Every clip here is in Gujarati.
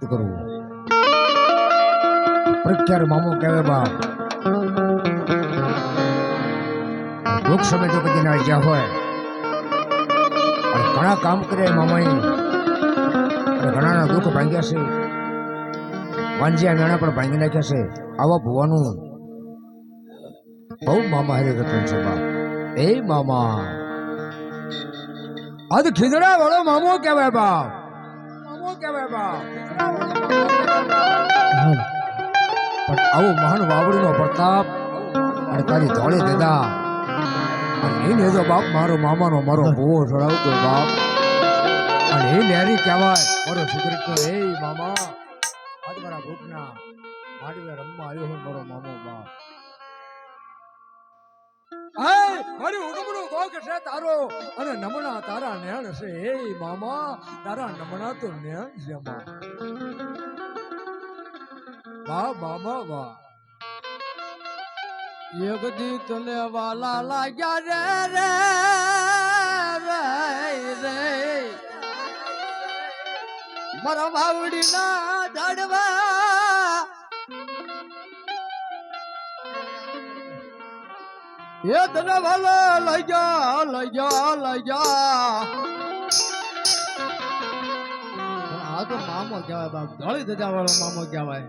કરવું. પ્રખ્યાત મામો કહેવાય બાપ. દુઃખ સમય તો કદી ના જ્યાં હોય, અને ઘણા કામ કરે મામાએ ઘણાના દુઃખ ભાંગ્યા છે. વાંજિયા મેણા પણ ભાંગી નાખ્યા છે. આવા ભુવાનું બહુ મામા હરે રતન છે બાપ. એ મામા. આજ ખીદડા વાળો મામો કહેવાય બાપ. મામો કહેવાય બાપ પણ આવો મહાન વાવડીનો પ્રતાપ અને તારી ધોળે દેતા અને એને જો બાપ મારો મામાનો મારો ભૂવો ચડાવતો બાપ. અને એ લેરી કહેવાય મારો સિગરેટનો એ મામા. આજ મારા ભૂખના માડીને રમવા આવ્યો હોય મારો મામો બાપ. હાય, મારી ઉગમણો ગોગ છે તારો. અને નમણા તારા નેણ છે. એ મામા, તારા નમણા તો નેણ છે વાહ મામા વાહ એક દી તને વાલા લાગ્યા રે રે રે રે. મારા ભાવડી ના એ તને વાલા, લઈ જા લઈ જા લઈ જા. આ તો મામો કહેવાય બાપ ધોળી ધજા વાળો મામો કહેવાય.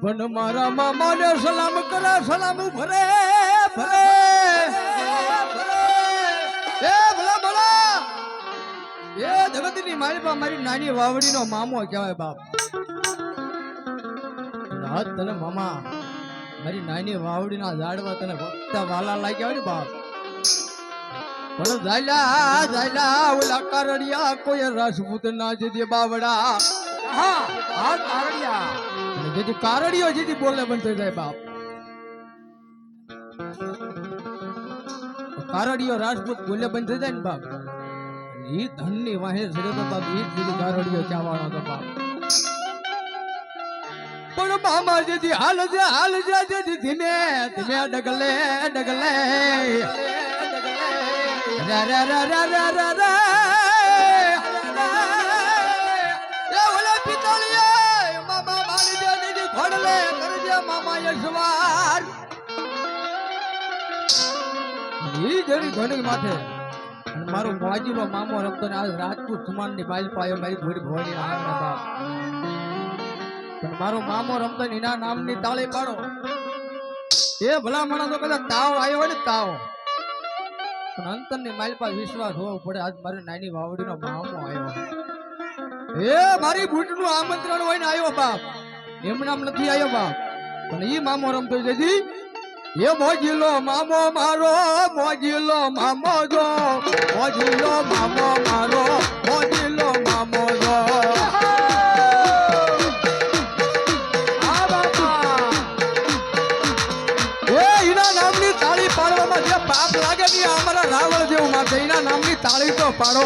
પણ મારા મામાને સલામ કરે, સલામ ભરે ભરે. એ ભલા ભલા. એ જગતની મારી બા મારી નાની વાવડીનો મામો કહેવાય બાપ. તને મામા મારી નાની વાવડીના ઝાડવા તને ફક્ત વાલા લાગ્યા ને બાપ. પણ ઝાલા ઝાલા ઓલા કારડિયા કોઈ રાજપૂત ના જેથી બાવડા. હા હા તારડિયા અને જેથી કારડીઓ જેથી બોલે થઈ જાય બાપ. કારડિયો રાજપૂત બોલે બંધ થઈ જાય ને બાપ. ઈ ધનની વાહે તો બાપ ઈ જ કારડિયો કહેવાનો તો બાપ. પણ મામા જેથી હાલ જા હાલ જા જેથી ધીમે ધીમે ડગલે ડગલે. રા, રે રે રે રે રે રે. ઓલે પિતળિયે મામા મારી દે દીદી ઘોડલે કરજે મામા યશવાર. ઈ ઘણી ઘણી માથે. મારો મોજીલો મામો રમતો ને આજ રાજપૂત સમાનની બાઈલ પાયો મારી ઘોડી ભોળી આ બાપ. મારો મામો રમતો એના નામની તાળી પાડો. એ ભલા માણસો કદાચ તાવ આવ્યો ને તાવ. પણ અંતરની માઇલ પર વિશ્વાસ હોવો પડે. આજ મારી નાની વાવડીનો મામો આવ્યો. એ મારી બુટનું આમંત્રણ હોય ને આવ્યો બાપ. એમ નામ નથી આવ્યો બાપ. પણ ઈ મામો રમતો જજી, એ મોજીલો મામો મારો, મોજીલો મામો જો, મોજીલો મામો મારો મોજીલો તાળી તો પાડો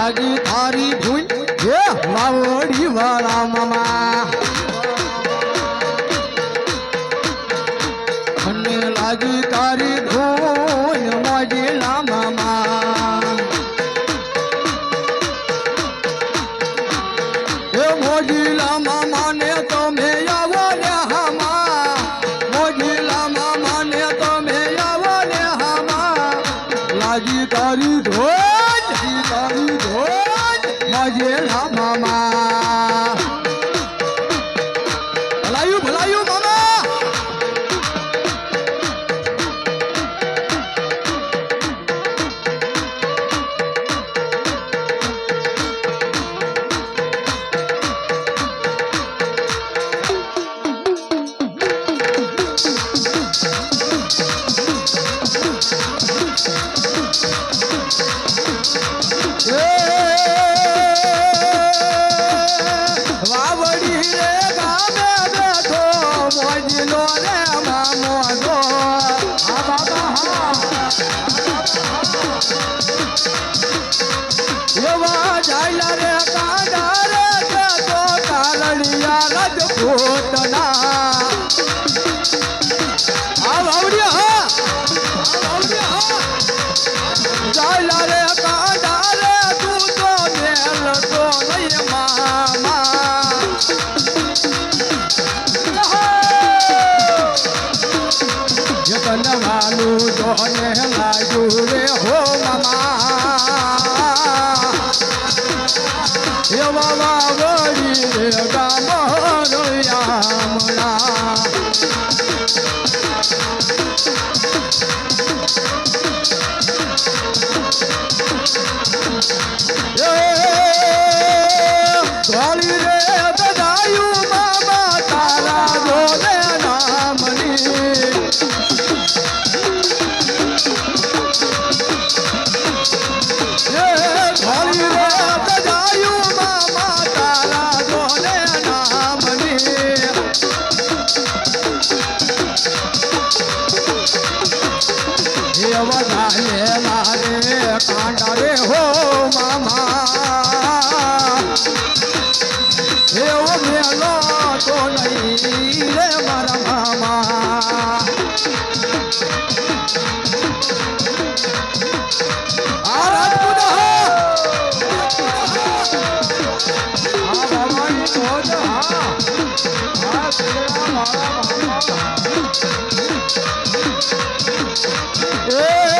મન લાગી એવા વાવડી રે ગામ રોયામણા ધોળી હા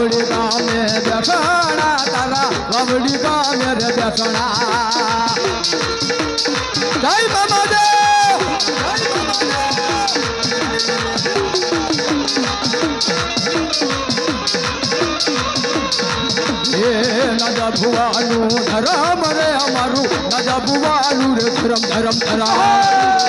વાવડી ગામે બેસણા, તારા વાવડી ગામે રે બેસણા. જય બાબા જય ભુવાનું ધરમ રે અમારું નદા ભુવાનું રે ધરમ ધરમ ધરમ.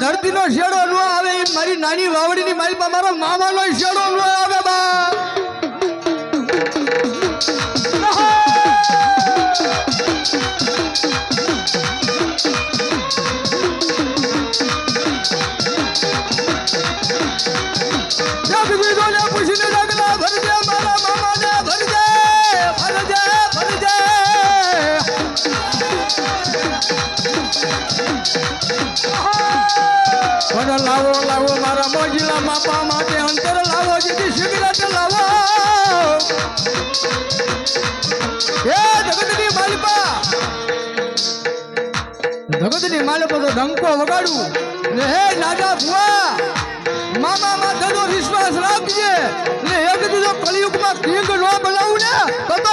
ધરતીનો શેડો નો આવે મારી નાની વાવડીની મારી મારો મામાનો શેડો નો આવે બા. પણ લાવો લાવો વગાડું. હે નાદા ભુવા મામા માથાનો વિશ્વાસ રાખજે. ને એક દીધો કલિયુગમાં કિંગ ન બનાવું ને, તો તો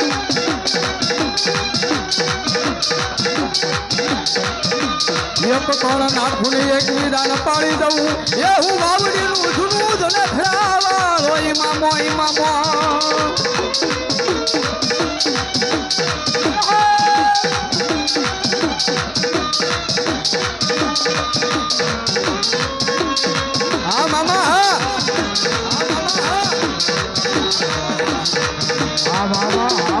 એક કોણ નાખું ને એક વિધાન પાડી દઉં? એ હું વાવડીનું જૂનું જને ફેરાવા રોઈ મામો મામો હા, મામા, હા. હા, મામા હા હા.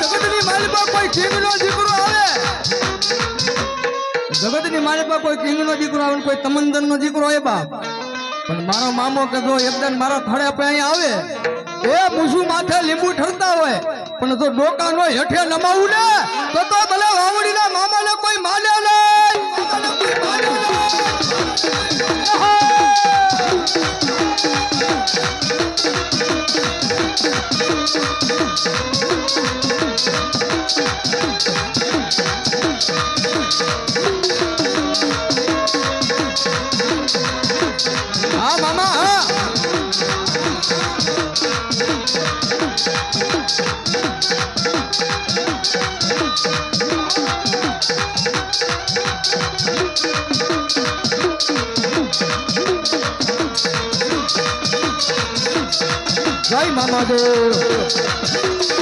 જગતની માલિકા કોઈ કિંગનો દીકરો આવે? જગતની કોઈ કિંગનો દીકરો આવે કોઈ તમંદરનો દીકરો હોય બાપ. પણ મારો મામો કે જો એકદમ મારા થડે આપણે અહીંયા આવે, એ મૂસુ માથે લીંબુ ઠરતા હોય, પણ જો ડોકા નો હેઠે નમાવું ને, તો તો ભલે વાવડીના મામાને કોઈ માને નહીં. મામાને કોઈ માને નહીં. હા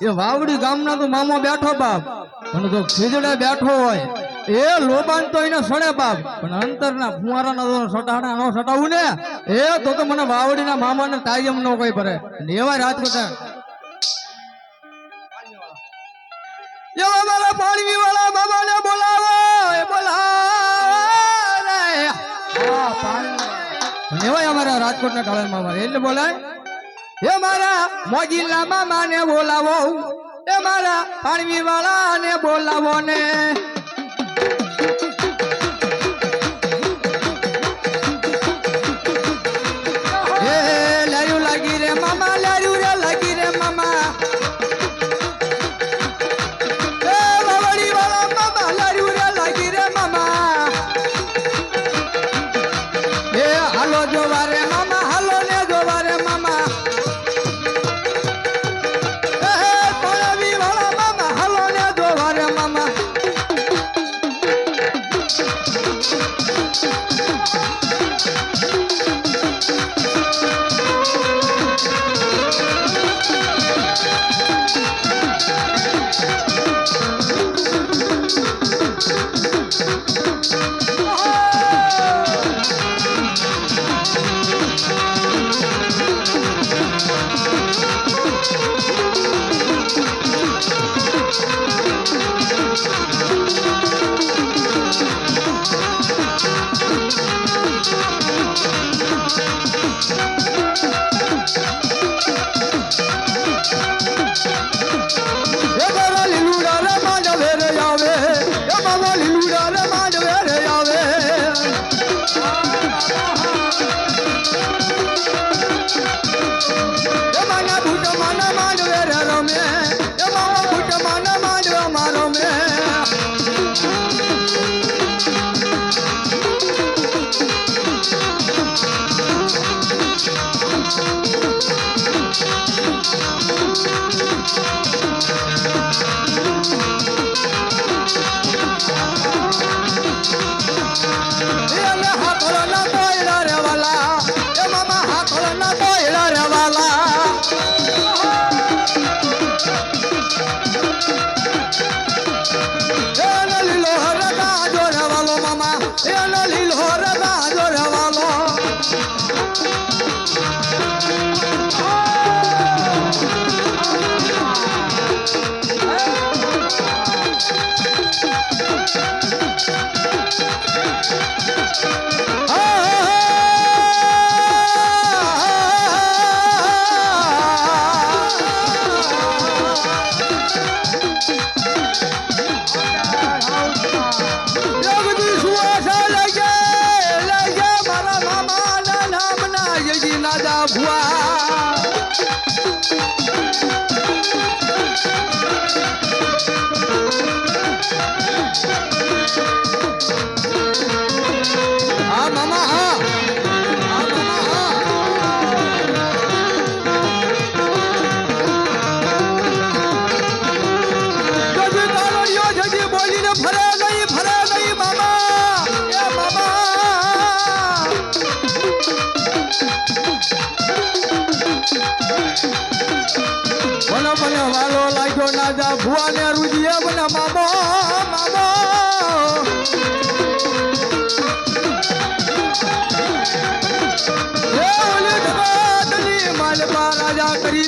એ વાવડી ગામના તો મામો બેઠો બાપ. અને તો ખીજડે બેઠો હોય, એ લોબાન તો એને સડે બાપ. પણ અંતરના ફુવારાના તો સટાડા નો સટાવું ને, એ તો તો મને વાવડીના મામાને તાયમ નો કોઈ ભરે. એવા રાત કરતા એવા પાણી વાળા બાબાને બોલાવો બોલાવે. પાણી એવાય અમારા રાજકોટના ટાળા મામા. એટલે બોલાય. એ મારા મોજીલા મામાને બોલાવો. એ મારા પાણવી વાળાને બોલાવો ને.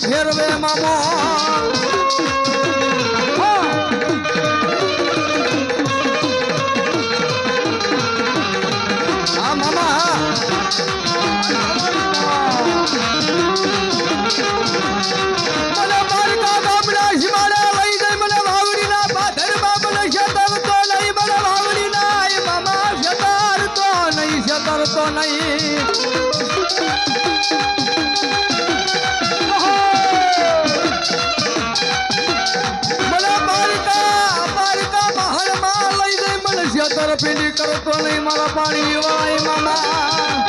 ફેરવે મામો. મને શેતર પીંડી કરતો નહીં, મારા પાણી વાય મામા.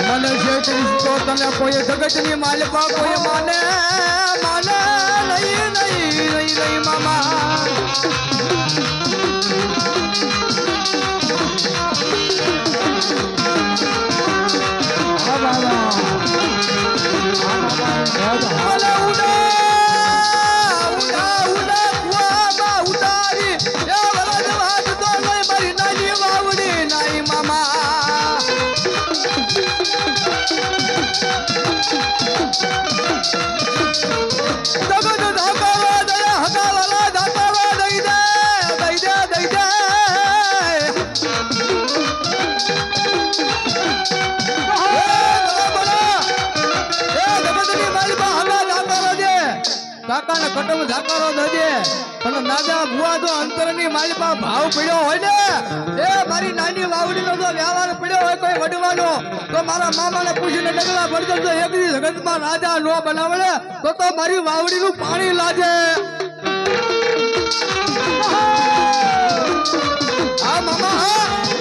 મને જે કહીશ તો તને કોઈ જગતની માલપા કોઈ માને માને નહીં નહીં નહીં નહીં મામા. હા, બાબા. જગત ધાકાવા કાકાને કટમ ઝાકારો દજે પણ નાજા ભુવા તો અંતરની મારી પા ભાવ પડ્યો હોય ને? એ મારી નાની વાવડીનો જો વ્યવહાર પડ્યો હોય કોઈ વડવાનો તો મારા મામાને પૂછીને ડગલા ભરજો તો એક દી જગતમાં રાજા નો બનાવડે, તો તો મારી વાવડીનું પાણી લાજે. આ મામા, હા.